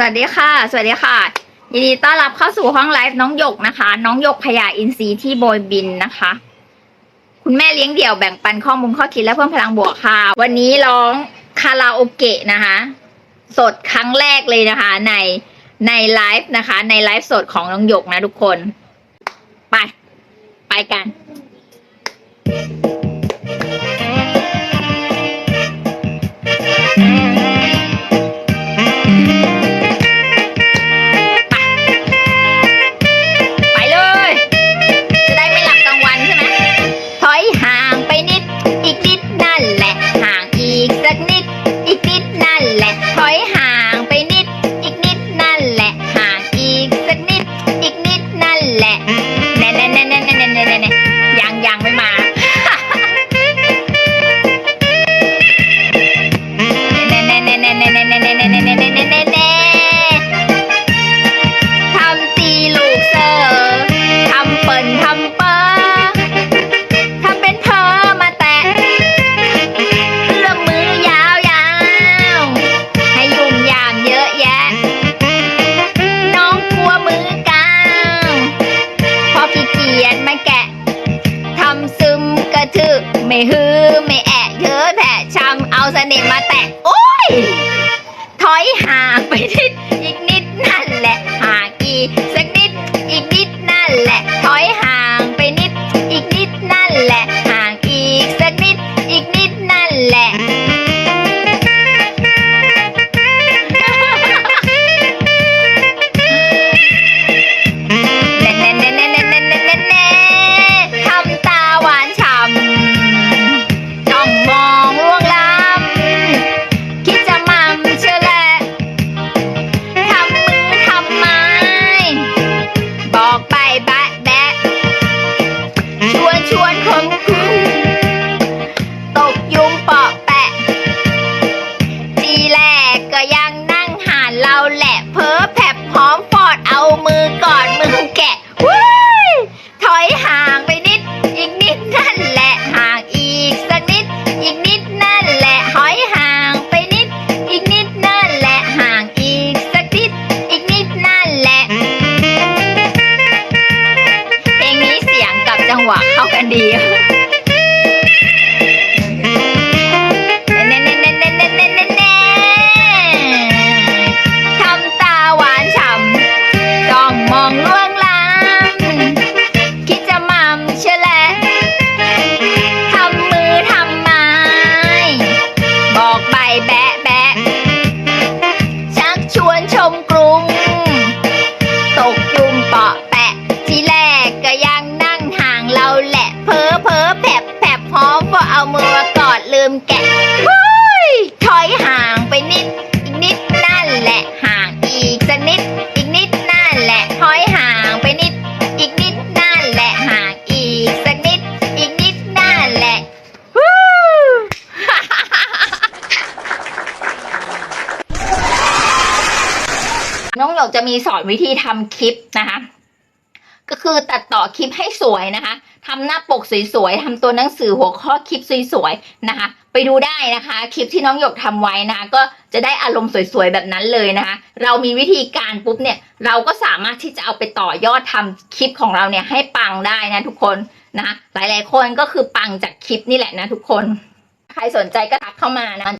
สวัสดีค่ะ สวัสดีค่ะ ยินดีต้อนรับเข้าสู่ห้องไลฟ์น้องหยกนะคะ น้องหยกพยาอินทรีย์ที่โบยบินนะคะ คุณแม่เลี้ยงเดี่ยวแบ่งปันข้อมูลข้อคิดและเพิ่มพลังบวกค่ะ วันนี้ร้องคาราโอเกะนะคะ สดครั้งแรกเลยนะคะ ในในไลฟ์นะคะ ในไลฟ์สดของน้องหยกนะทุกคน ไป ไปกัน ฮือไม่แอะเยอะแผะช้ำเอาสนิมมาแตะโอ้ยถอยห่างไปนิดอีกนิดนั่นแหละห่ากีส จังหวะเข้ากันดี น้องหยกจะมีสอนวิธีทำคลิปนะคะ ก็คือตัดต่อคลิปให้สวยนะคะทำหน้าปกสวยๆทำตัวหนังสือหัวข้อคลิปสวยๆนะคะ ไปดูได้นะคะ คลิปที่น้องหยกทำไว้นะคะ ก็จะได้อารมณ์สวยๆแบบนั้นเลยนะคะ เรามีวิธีการปุ๊บเนี่ย เราก็สามารถที่จะเอาไปต่อยอดทำคลิปของเราเนี่ยให้ปังได้นะทุกคนนะะหลายๆคนก็คือปังจากคลิปนี่แหละนะทุกคน ใครสนใจก็ทักเข้ามานะ